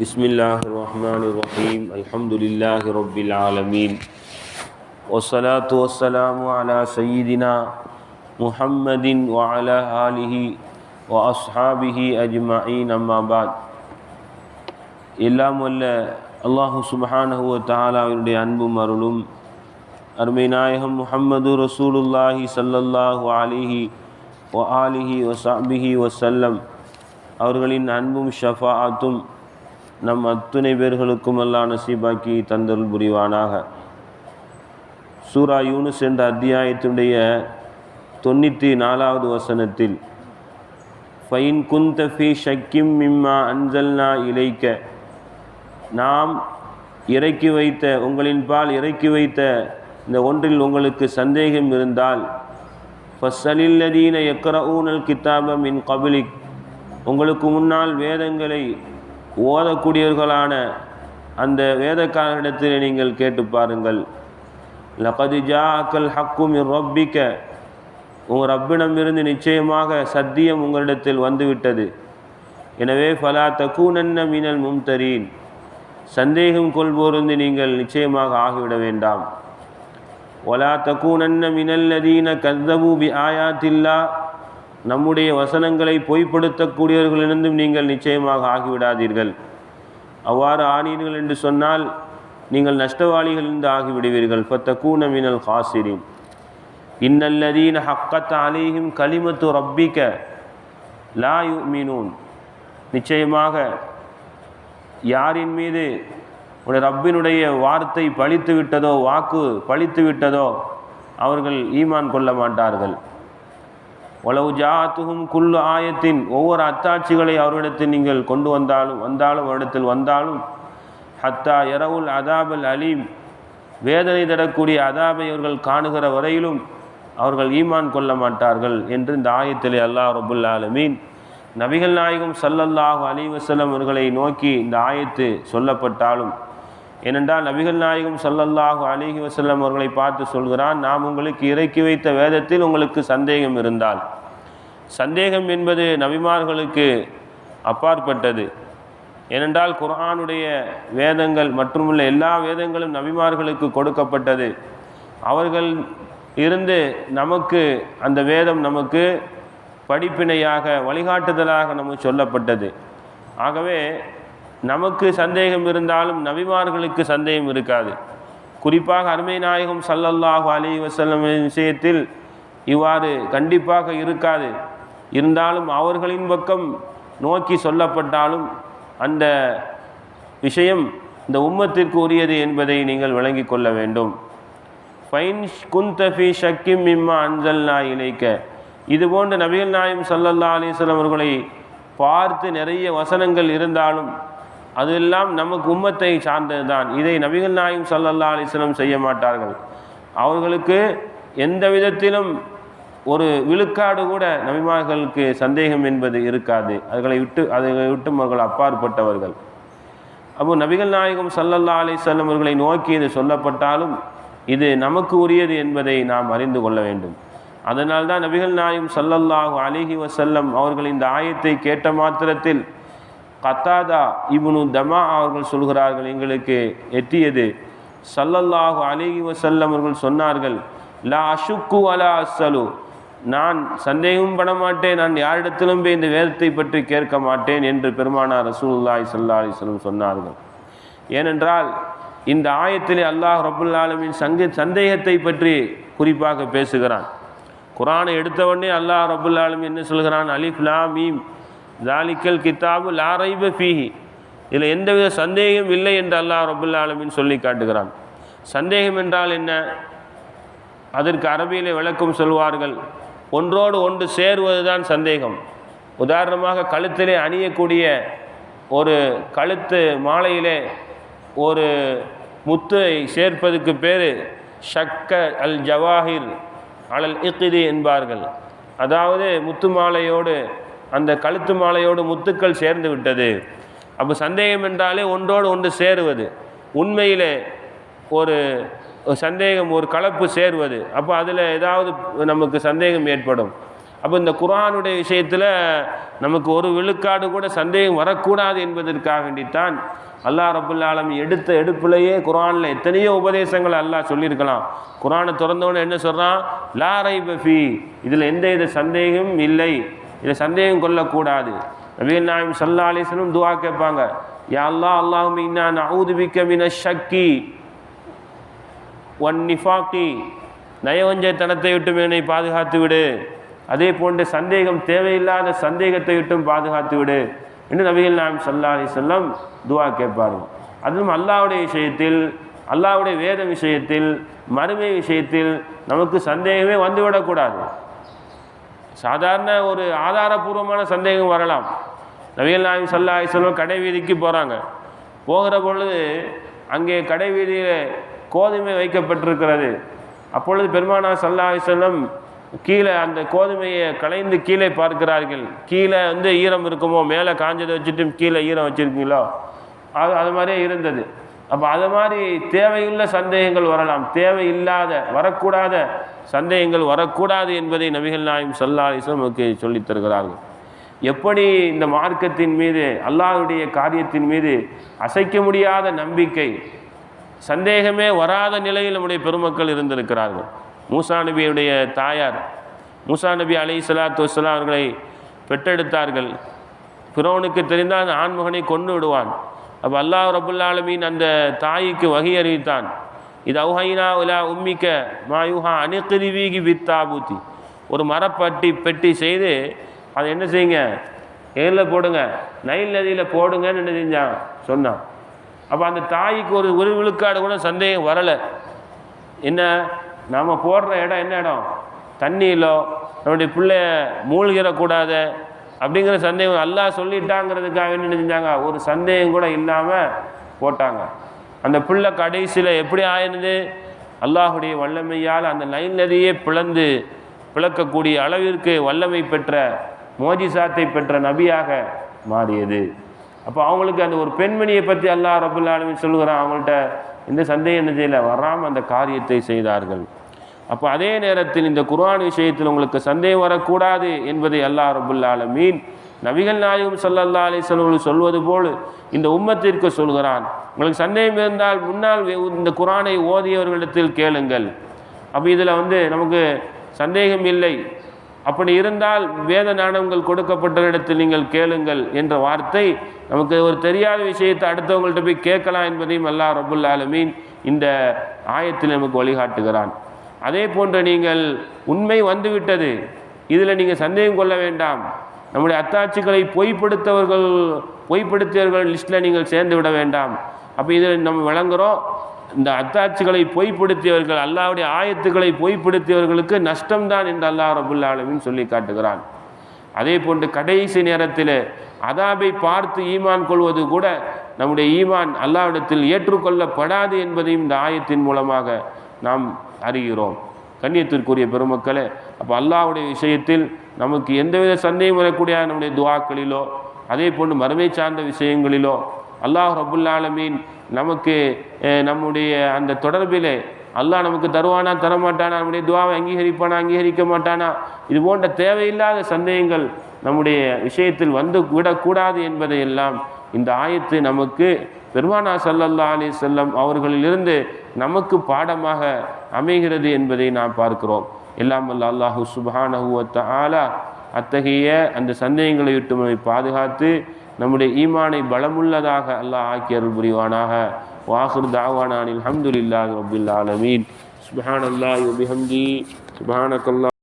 بسم الله الرحمن الرحيم الحمد لله رب العالمين والصلاة والسلام على سيدنا محمد وعلى آله وأصحابه أجمعين أما بعد எல்லாம் வல்ல அல்லாஹு சுபஹானஹுவ தாலாவினுடைய அன்பும் அருளும் அருமை நாயகம் முஹம்மது ரசூலுல்லாஹி ஸல்லல்லாஹு அலிஹி வ ஆலிஹி வசாபிஹி வசல்லம் அவர்களின் அன்பும் ஷஃபாஅத்தும் நம் அத்துணை பேர்களுக்கும் எல்லாம் நசீபாக்கி தந்தருள் புரிவானாக. சூரா யூனுஸ் என்ற அத்தியாயத்தினுடைய தொண்ணூற்றி நாலாவது வசனத்தில் ஃபைன் குந்த ஃபி ஷக்கிம் மிம்மா அன்சல்னா இலைக்க. நாம் இறக்கி வைத்த உங்களின் பால் இறக்கி வைத்த இந்த ஒன்றில் உங்களுக்கு சந்தேகம் இருந்தால் ஃபஸ்ஸலில்லதீன எக்கரஊனல் கிதாபம் இன் கபிலிக். உங்களுக்கு முன்னால் வேதங்களை ஓதக்கூடியவர்களான அந்த வேதக்காரரிடத்தில் நீங்கள் கேட்டு பாருங்கள். லகது ஜாக்கல் ஹக்கும் ரொப்பிக்க. உங்கள் ரப்பிடமிருந்து நிச்சயமாக சத்தியம் உங்களிடத்தில் வந்துவிட்டது. எனவே ஃபலா தக்கூனன்ன மினல் மும்தரீன். சந்தேகம் கொள்வோருந்து நீங்கள் நிச்சயமாக ஆகிவிட வேண்டாம். ஒலா தக்கூனன்ன மினல்லதீன நதீன பி ஆயாத்தில்லா. நம்முடைய வசனங்களை பொய்ப்படுத்தக்கூடியவர்களிடந்தும் நீங்கள் நிச்சயமாக ஆகிவிடாதீர்கள். அவ்வாறு ஆனீர்கள் என்று சொன்னால் நீங்கள் நஷ்டவாளிகளிலிருந்து ஆகிவிடுவீர்கள். ஃபத்தக்கூன மினல் ஹாசிரின். இன்னல்லதீன ஹக்கத் அலைஹிம் கலிமத்து ரப்பிக்க லா யுமினூன். நிச்சயமாக யாரின் மீது உடைய ரப்பினுடைய வார்த்தை பழித்து விட்டதோ வாக்கு பழித்து விட்டதோ அவர்கள் ஈமான் கொள்ள மாட்டார்கள். உளவு ஜாத்துகும் குல்லு ஆயத்தின் ஒவ்வொரு அத்தாட்சிகளை அவரிடத்தில் நீங்கள் கொண்டு வந்தாலும் வந்தாலும் அவரிடத்தில் வந்தாலும் ஹத்தா இரவுல் அதாபல் அலீம் வேதனை தரக்கூடிய அதாபை அவர்கள் காணுகிற வரையிலும் அவர்கள் ஈமான் கொள்ள மாட்டார்கள் என்று இந்த ஆயத்திலே அல்லாஹ் ரபுல் ஆலமீன் நபிகள் நாயகம் சல்லல்லாஹு அலி வசலம் அவர்களை நோக்கி இந்த ஆயத்து சொல்லப்பட்டாலும் ஏனென்றால் நபிகள் நாயகம் சல்லல்லாஹு அலிஹி வசல்லம் அவர்களை பார்த்து சொல்கிறான் நாம் உங்களுக்கு இறக்கி வைத்த வேதத்தில் உங்களுக்கு சந்தேகம் இருந்தால். சந்தேகம் என்பது நபிமார்களுக்கு அப்பாற்பட்டது. ஏனென்றால் குரானுடைய வேதங்கள் மற்றுமுள்ள எல்லா வேதங்களும் நபிமார்களுக்கு கொடுக்கப்பட்டது. அவர்கள் இருந்து நமக்கு அந்த வேதம் நமக்கு படிப்பினையாக வழிகாட்டுதலாக நமக்கு சொல்லப்பட்டது. ஆகவே நமக்கு சந்தேகம் இருந்தாலும் நபிமார்களுக்கு சந்தேகம் இருக்காது. குறிப்பாக அருமை நாயகம் சல்லல்லாஹு அலி வசல்லம் விஷயத்தில் இவ்வாறு கண்டிப்பாக இருக்காது. இருந்தாலும் அவர்களின் பக்கம் நோக்கி சொல்லப்பட்டாலும் அந்த விஷயம் இந்த உம்மத்திற்கு உரியது என்பதை நீங்கள் விளங்கி கொள்ள வேண்டும். ஃபைன் குந்தஃபி ஷக்கிம் மிம்மா நாய் இணைக்க இது போன்ற நபிகள் நாயம் சல்லல்லா அலிஸ்லாம் அவர்களை பார்த்து நிறைய வசனங்கள் இருந்தாலும் அது எல்லாம் நமக்கு உம்மத்தை சார்ந்தது தான் இதை நபிகள் நாயும் சல்லல்லா அலிஸ்லம் செய்ய மாட்டார்கள். அவர்களுக்கு எந்த விதத்திலும் ஒரு விழுக்காடு கூட நபிமார்களுக்கு சந்தேகம் என்பது இருக்காது. அதுகளை விட்டு அதை விட்டு அவர்கள் அப்பாற்பட்டவர்கள். அப்போ நபிகள் நாயகம் சல்லல்லா அலிஸ்லம் அவர்களை நோக்கி இது சொல்லப்பட்டாலும் இது நமக்கு உரியது என்பதை நாம் அறிந்து கொள்ள வேண்டும். அதனால்தான் நபிகள் நாயும் சல்லல்லாஹு அலிஹி வசல்லம் அவர்கள் இந்த ஆயத்தை கேட்ட மாத்திரத்தில் கத்தாதா இவனு தமா அவர்கள் சொல்கிறார்கள் எங்களுக்கு எட்டியது. சல்லல்லாஹு அலிஹி வசல்லம் அவர்கள் சொன்னார்கள் லா அஷுக்கு அலா அசலு நான் சந்தேகம் பட மாட்டேன் நான் யாரிடத்திலும் போய் இந்த வேதத்தை பற்றி கேட்க மாட்டேன் என்று பெருமானார் ரசூல்லாய் சல்லா அலிஸ்லம் சொன்னார்கள். ஏனென்றால் இந்த ஆயத்திலே அல்லாஹ் ரபுல்லாலமின் சங்க சந்தேகத்தை பற்றி குறிப்பாக பேசுகிறான். குரானை எடுத்தவொடனே அல்லாஹ் ரபுல் என்ன சொல்கிறான்? அலிஃப்லா மீம். ஜாலிக்கல் கித்தாபு லாரைப ஃபீஹி இதில் எந்தவித சந்தேகம் இல்லை என்று அல்லாஹ் ரபுல்லா ஆலமின் சொல்லி காட்டுகிறான். சந்தேகம் என்றால் என்ன? அதற்கு அரபியிலே விளக்கம் சொல்வார்கள். ஒன்றோடு ஒன்று சேருவது தான் சந்தேகம். உதாரணமாக கழுத்திலே அணியக்கூடிய ஒரு கழுத்து மாலையிலே ஒரு முத்தை சேர்ப்பதுக்கு பேர் ஷக்க அல் ஜவாஹிர் அலல் இக்கிதி என்பார்கள். அதாவது முத்து மாலையோடு அந்த கழுத்து மாலையோடு முத்துக்கள் சேர்ந்து விட்டது. அப்போ சந்தேகம் என்றாலே ஒன்றோடு ஒன்று சேருவது. உண்மையிலே ஒரு சந்தேகம் ஒரு கலப்பு சேருவது. அப்போ அதில் ஏதாவது நமக்கு சந்தேகம் ஏற்படும். அப்போ இந்த குரானுடைய விஷயத்தில் நமக்கு ஒரு விழுக்காடு கூட சந்தேகம் வரக்கூடாது என்பதற்காக வேண்டித்தான் அல்லாஹ் ரபுல்லாலம் எடுத்த எடுப்பிலேயே குர்ஆனில் எத்தனையோ உபதேசங்கள் அல்லாஹ் சொல்லியிருக்கலாம். குரானை திறந்தவொடனே என்ன சொல்கிறான் லா பஃபி இதில் எந்த வித சந்தேகமும் இல்லை. இதில் சந்தேகம் கொள்ளக்கூடாது. நபிகள் நாயம் சல்லா அலிஸ்லும் துவா கேட்பாங்க. யா அல்லாஹ் அல்லாஹும் இன்னா நஊது மின ஷக்கி ஒன் நிஃபாக்கி. நயவஞ்சத்தனத்தை விட்டும் என்னை பாதுகாத்து விடு. அதே போன்று சந்தேகம் தேவையில்லாத சந்தேகத்தை விட்டும் பாதுகாத்து விடு. என்று நபிகள் நாயம் சல்லா அலி செல்லம் துவா கேட்பார்கள். அதுவும் அல்லாவுடைய விஷயத்தில் அல்லாவுடைய வேத விஷயத்தில் மறுமை விஷயத்தில் நமக்கு சந்தேகமே வந்துவிடக்கூடாது. சாதாரண ஒரு ஆதாரபூர்வமான சந்தேகம் வரலாம். நபிகள் நாயம் சல்லா செல்வம் கடை வீதிக்கு போகிறாங்க போகிற பொழுது அங்கே கடை வீதியில் கோதுமை வைக்கப்பட்டிருக்கிறது. அப்பொழுது பெருமானா சல்லா செல்லம் கீழே அந்த கோதுமையை களைந்து கீழே பார்க்கிறார்கள். கீழே வந்து ஈரம் இருக்குமோ? மேலே காஞ்சதை வச்சுட்டு கீழே ஈரம் வச்சுருக்கீங்களோ? அது அது மாதிரியே இருந்தது. அப்போ அது மாதிரி தேவையுள்ள சந்தேகங்கள் வரலாம். தேவையில்லாத வரக்கூடாத சந்தேகங்கள் வரக்கூடாது என்பதை நபிகள் நாயும் சல்லாஹிசம் நமக்கு சொல்லித்தருகிறார்கள் எப்படி இந்த மார்க்கத்தின் மீது அல்லாஹுடைய காரியத்தின் மீது அசைக்க முடியாத நம்பிக்கை சந்தேகமே வராத நிலையில் நம்முடைய பெருமக்கள் இருந்திருக்கிறார்கள். மூசா நபியுடைய தாயார் மூசா நபி அலை சலாத்து வஸ்லாம் அவர்களை பெற்றெடுத்தார்கள். பிறவனுக்கு தெரிந்தால் அந்த ஆண்மகனை கொண்டு விடுவான் அப்போ அல்லாஹ் ரபுல்லாலமீன் அந்த தாய்க்கு வகை அறிவித்தான். இது அவுஹைனா உலா உம்மிக்க மாயுஹா அணுக்கிருவீகி வித்தாபூத்தி ஒரு மரப்பட்டி பெட்டி செய்து அதை என்ன செய்யுங்க? ஏரில் போடுங்க? நைல் நதியில் போடுங்கன்னு என்ன செஞ்சான்? சொன்னான். அப்போ அந்த தாய்க்கு ஒரு ஒரு விழுக்காடு கூட சந்தேகம் வரலை. என்ன? நாம் போடுற இடம் என்ன இடம்? தண்ணியிலோ நம்முடைய பிள்ளை மூழ்கிடக்கூடாது அப்படிங்கிற சந்தேகம் நல்லா சொல்லிட்டாங்கிறதுக்காக என்ன செஞ்சாங்க? ஒரு சந்தேகம் கூட இல்லாமல் போட்டாங்க. அந்த புள்ள கடைசியில் எப்படி ஆயிருந்து அல்லாஹுடைய வல்லமையால் அந்த நைல் நதியே பிளந்து பிளக்கக்கூடிய அளவிற்கு வல்லமை பெற்ற மோஜிசாத்தை பெற்ற நபியாக மாறியது. அப்போ அவங்களுக்கு அந்த ஒரு பெண்மணியை பற்றி அல்லாஹ் ரபுல்லாலுமே சொல்லுகிறான். அவங்கள்ட்ட எந்த சந்தேக நிதியில் வராமல் அந்த காரியத்தை செய்தார்கள். அப்போ அதே நேரத்தில் இந்த குர்ஆன் விஷயத்தில் உங்களுக்கு சந்தேகம் வரக்கூடாது என்பதை அல்லாஹ் ரபுல்லாலமீன் நபிகள் நாயகம் சல்லல்லா அலிஸ்வர்கள் சொல்வது போல் இந்த உம்மத்திற்கு சொல்கிறான். உங்களுக்கு சந்தேகம் இருந்தால் முன்னால் இந்த குரானை ஓதியவர்களிடத்தில் கேளுங்கள். அப்போ இதில் வந்து நமக்கு சந்தேகம் இல்லை. அப்படி இருந்தால் வேத நாணங்கள் கொடுக்கப்பட்ட இடத்தில் நீங்கள் கேளுங்கள் என்ற வார்த்தை நமக்கு ஒரு தெரியாத விஷயத்தை அடுத்தவங்கள்ட்ட போய் கேட்கலாம் என்பதையும் அல்லா ரபுல் ஆலமீன் இந்த ஆயத்தில் நமக்கு வழிகாட்டுகிறான். அதே போன்று நீங்கள் உண்மை வந்துவிட்டது. இதில் நீங்கள் சந்தேகம் கொள்ள வேண்டாம். நம்முடைய அத்தாட்சிகளை பொய்ப்படுத்தவர்கள் பொய்ப்படுத்தியவர்கள் லிஸ்ட்டில் நீங்கள் சேர்ந்து விட வேண்டாம். அப்போ இதில் நம்ம விளங்குகிறோம் இந்த அத்தாட்சிகளை பொய்ப்படுத்தியவர்கள் அல்லாவுடைய ஆயத்துக்களை பொய்ப்படுத்தியவர்களுக்கு நஷ்டம்தான் என்று அல்லாஹ் ரபுல்லா சொல்லி காட்டுகிறான். அதே போன்று கடைசி நேரத்தில் அதாபை பார்த்து ஈமான் கொள்வது கூட நம்முடைய ஈமான் அல்லாவிடத்தில் ஏற்றுக்கொள்ளப்படாது என்பதையும் இந்த ஆயத்தின் மூலமாக நாம் அறிகிறோம். கண்ணியத்திற்குரிய பெருமக்களே அப்போ அல்லாவுடைய விஷயத்தில் நமக்கு எந்தவித சந்தேகம் வரக்கூடிய நம்முடைய துவாக்களிலோ அதே போன்று மறுமை சார்ந்த விஷயங்களிலோ அல்லாஹ் ரபுல்லாலமீன் நமக்கு நம்முடைய அந்த தொடர்பிலே அல்லாஹ் நமக்கு தருவானா தரமாட்டானா நம்முடைய துவாவை அங்கீகரிப்பானா அங்கீகரிக்க மாட்டானா இது போன்ற தேவையில்லாத சந்தேகங்கள் நம்முடைய விஷயத்தில் வந்து விடக்கூடாது என்பதையெல்லாம் இந்த ஆயத்து நமக்கு பெருமானா சல்லல்லா அலி செல்லம் அவர்களிலிருந்து நமக்கு பாடமாக அமைகிறது என்பதை நாம் பார்க்கிறோம். எல்லாம் அல்ல அல்லாஹு சுபானஹுவத்த ஆலா அத்தகைய அந்த சந்தேகங்களை விட்டு நம்மை பாதுகாத்து நம்முடைய ஈமானை பலமுள்ளதாக அல்லாஹ் ஆக்கி அருள் புரிவானாக. வாஹிர் தாவானானில் அஹமதுல்லாஹ் ரபுல் ஆலமீன். சுபஹான் அல்லாஹ் சுபஹானக்கல்லா